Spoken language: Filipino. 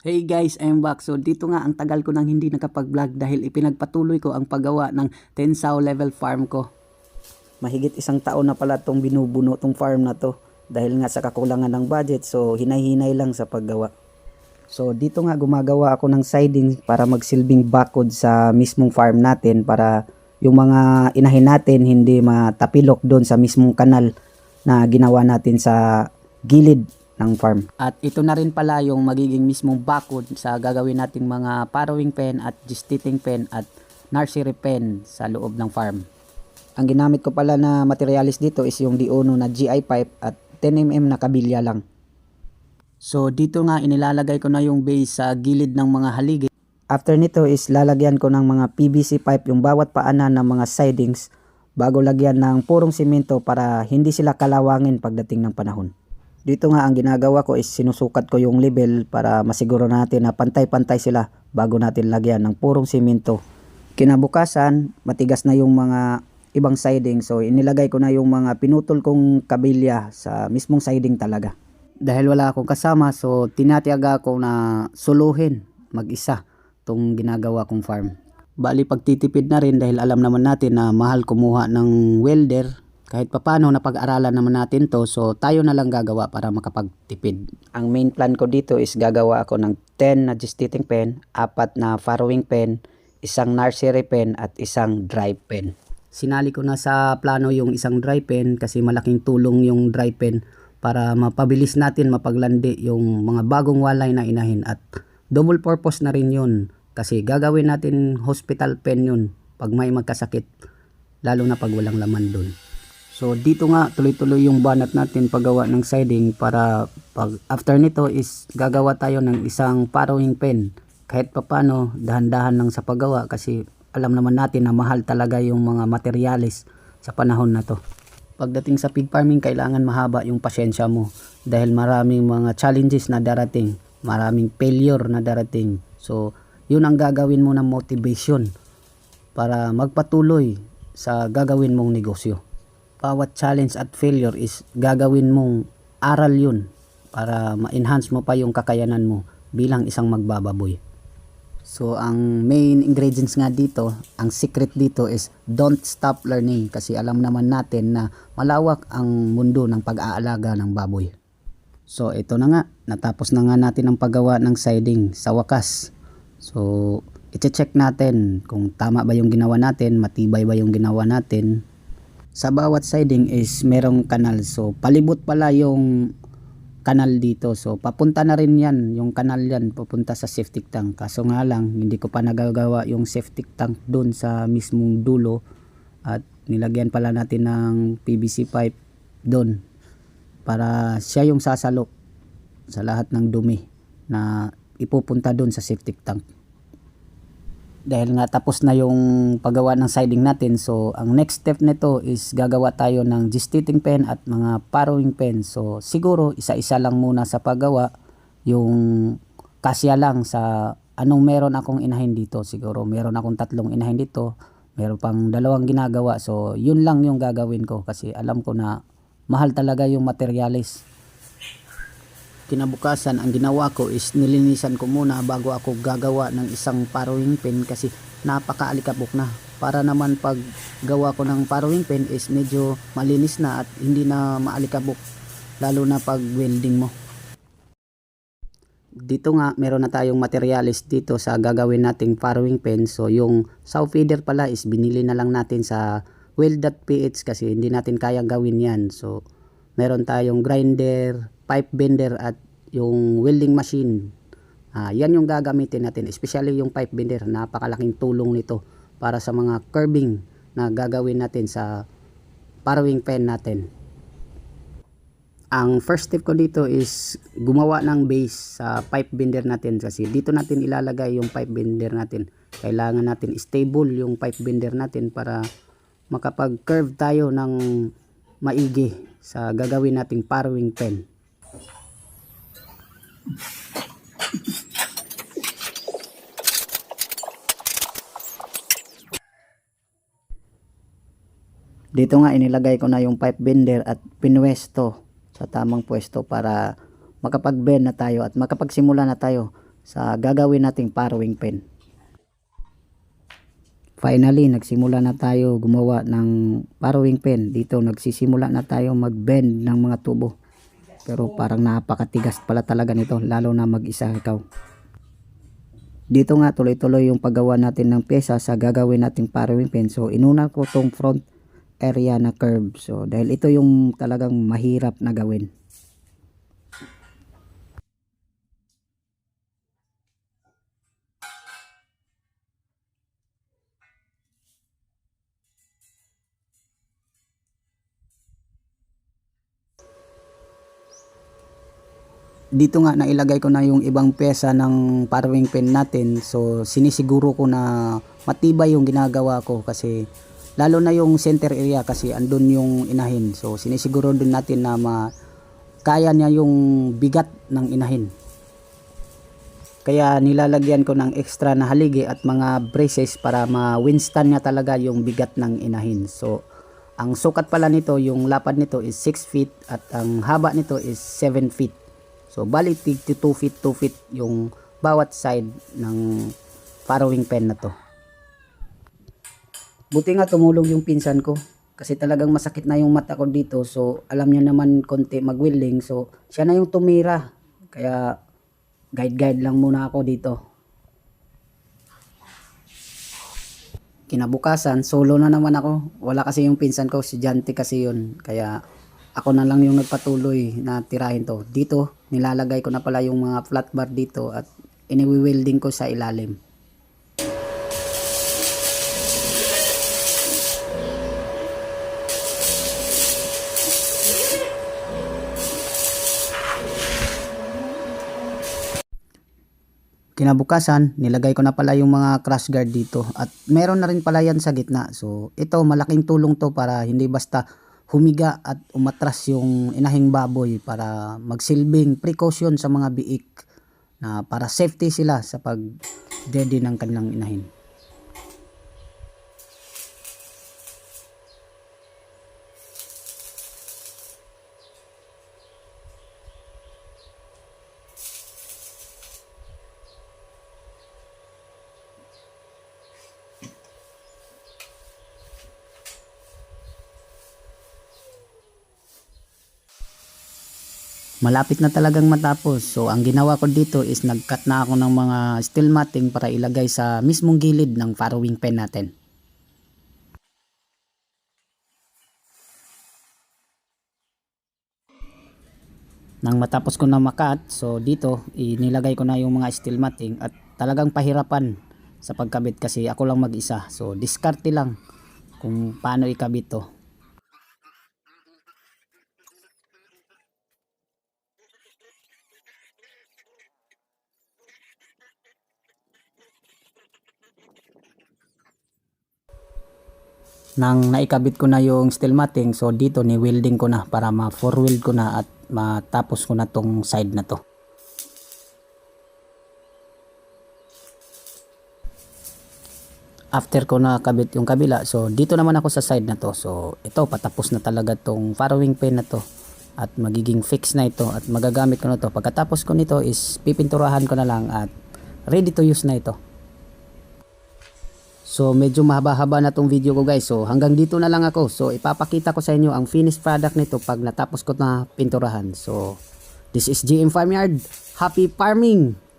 Hey guys, I'm back. So dito nga ang tagal ko nang hindi nakapag-vlog dahil ipinagpatuloy ko ang paggawa ng 10 sow level farm ko. Mahigit isang taon na pala tong binubuno tong farm na to dahil nga sa kakulangan ng budget so hinay-hinay lang sa paggawa. So dito nga gumagawa ako ng siding para magsilbing bakod sa mismong farm natin para yung mga inahin natin hindi matapilok doon sa mismong kanal na ginawa natin sa gilid ng farm. At ito na rin pala yung magiging mismong bakod sa gagawin nating mga farrowing pen at gestating pen at nursery pen sa loob ng farm. Ang ginamit ko pala na materialis dito is yung Diono na GI pipe at 10mm na kabilya lang. So dito nga inilalagay ko na yung base sa gilid ng mga haligi. After nito is lalagyan ko ng mga PVC pipe yung bawat paanan ng mga sidings bago lagyan ng purong simento para hindi sila kalawangin pagdating ng panahon. Dito nga ang ginagawa ko is sinusukat ko yung level para masiguro natin na pantay-pantay sila bago natin lagyan ng purong simento. Kinabukasan, matigas na yung mga ibang siding so inilagay ko na yung mga pinutol kong kabilya sa mismong siding talaga. Dahil wala akong kasama so tinatiyaga ko na suluhin mag-isa tong ginagawa kong farm. Bali pagtitipid na rin dahil alam naman natin na mahal kumuha ng welder kahit papano napag-aralan naman natin to so tayo na lang gagawa para makapagtipid. Ang main plan ko dito is gagawa ako ng 10 na gestating pen, apat na farrowing pen, isang nursery pen at isang dry pen. Sinali ko na sa plano yung isang dry pen kasi malaking tulong yung dry pen para mapabilis natin mapaglandi yung mga bagong walay na inahin at double purpose na rin yun kasi gagawin natin hospital pen yun pag may magkasakit lalo na pag walang laman dun. So dito nga tuloy-tuloy yung banat natin paggawa ng siding para pag after nito is gagawa tayo ng isang farrowing pen. Kahit papano dahan-dahan lang sa paggawa kasi alam naman natin na mahal talaga yung mga materyales sa panahon na to. Pagdating sa pig farming kailangan mahaba yung pasyensya mo dahil maraming mga challenges na darating, maraming failure na darating. So yun ang gagawin mo ng motivation para magpatuloy sa gagawin mong negosyo bawat challenge at failure is gagawin mong aral yun para ma-enhance mo pa yung kakayanan mo bilang isang magbababoy. So, ang main ingredients nga dito, ang secret dito is don't stop learning kasi alam naman natin na malawak ang mundo ng pag-aalaga ng baboy. So, ito na nga, natapos na nga natin ang paggawa ng siding sa wakas. So, i-check natin kung tama ba yung ginawa natin, matibay ba yung ginawa natin, sa bawat siding is merong kanal. So palibot pala yung kanal dito. So papunta na rin yan yung kanal yan papunta sa septic tank. Kaso nga lang hindi ko pa nagagawa yung septic tank doon sa mismong dulo. At nilagyan pala natin ng PVC pipe doon para siya yung sasalo sa lahat ng dumi na ipupunta doon sa septic tank dahil nga tapos na yung paggawa ng siding natin so ang next step nito is gagawa tayo ng gestating pen at mga farrowing pen. So siguro isa-isa lang muna sa paggawa. Yung kasya lang sa anong meron akong inahin dito. Siguro meron akong tatlong inahin dito. Meron pang dalawang ginagawa. So yun lang yung gagawin ko kasi alam ko na mahal talaga yung materialis kinabukasan ang ginawa ko is nilinisan ko muna bago ako gagawa ng isang farrowing pen kasi napakaalikabok na. Para naman pag gawa ko ng farrowing pen is medyo malinis na at hindi na maalikabok lalo na pag welding mo. Dito nga meron na tayong materialis dito sa gagawin nating farrowing pen. So yung saw feeder pala is binili na lang natin sa weld.ph kasi hindi natin kaya gawin yan. So meron tayong grinder pipe bender at yung welding machine. Ah, yan yung gagamitin natin, especially yung pipe bender. Napakalaking tulong nito para sa mga curving na gagawin natin sa farrowing pen natin. Ang first step ko dito is gumawa ng base sa pipe bender natin kasi dito natin ilalagay yung pipe bender natin. Kailangan natin stable yung pipe bender natin para makapag-curve tayo ng maigi sa gagawin nating farrowing pen. Dito nga inilagay ko na yung pipe bender at pinwesto sa tamang pwesto para makapag-bend na tayo at makapagsimula na tayo sa gagawin nating farrowing pen. Finally, nagsimula na tayo gumawa ng farrowing pen. Dito nagsisimula na tayo mag-bend ng mga tubo. Pero parang napakatigas pala talaga nito, lalo na mag-isa ikaw. Dito nga tuloy-tuloy yung paggawa natin ng pyesa sa gagawin nating farrowing pen. So inuna ko tong front area na curve. So dahil ito yung talagang mahirap na gawin. Dito nga nailagay ko na yung ibang pyesa ng farrowing pen natin. So sinisiguro ko na matibay yung ginagawa ko kasi lalo na yung center area kasi andun yung inahin. So sinisiguro din natin na ma kaya niya yung bigat ng inahin. Kaya nilalagyan ko ng extra na haligi at mga braces para ma-withstand niya talaga yung bigat ng inahin. So ang sukat pala nito yung lapad nito is 6 feet at ang haba nito is 7 feet So, bali, 2 feet, 2 feet yung bawat side ng farrowing pen na to. Buti nga tumulong yung pinsan ko. Kasi talagang masakit na yung mata ko dito. So, alam niya naman konti mag-welding. So, siya na yung tumira. Kaya, guide-guide lang muna ako dito. Kinabukasan, solo na naman ako. Wala kasi yung pinsan ko, si Janty kasi yun. Kaya, ako na lang yung nagpatuloy na tirahin to. Dito, nilalagay ko na pala yung mga flat bar dito at iniwi-welding ko sa ilalim. Kinabukasan, nilagay ko na pala yung mga crash guard dito at meron na rin pala yan sa gitna. So, ito malaking tulong to para hindi basta humiga at umatras yung inahing baboy para magsilbing precaution sa mga biik na para safety sila sa pag dedi ng kanilang inahin. Malapit na talagang matapos. So, ang ginawa ko dito is nag-cut na ako ng mga steel matting para ilagay sa mismong gilid ng farrowing pen natin. Nang matapos ko na makat, so dito inilagay ko na yung mga steel matting at talagang pahirapan sa pagkabit kasi ako lang mag-isa. So diskarte lang kung paano ikabit to. Nang naikabit ko na yung steel matting so dito ni welding ko na para ma four weld ko na at matapos ko na tong side na to. After ko na kabit yung kabila so dito naman ako sa side na to. So ito patapos na talaga tong farrowing pen na to at magiging fix na ito at magagamit ko na to. Pagkatapos ko nito is pipinturahan ko na lang at ready to use na ito So medyo mahaba-haba na tong video ko guys. So hanggang dito na lang ako. So ipapakita ko sa inyo ang finished product nito pag natapos ko na pinturahan. So this is GM Farmyard. Happy farming!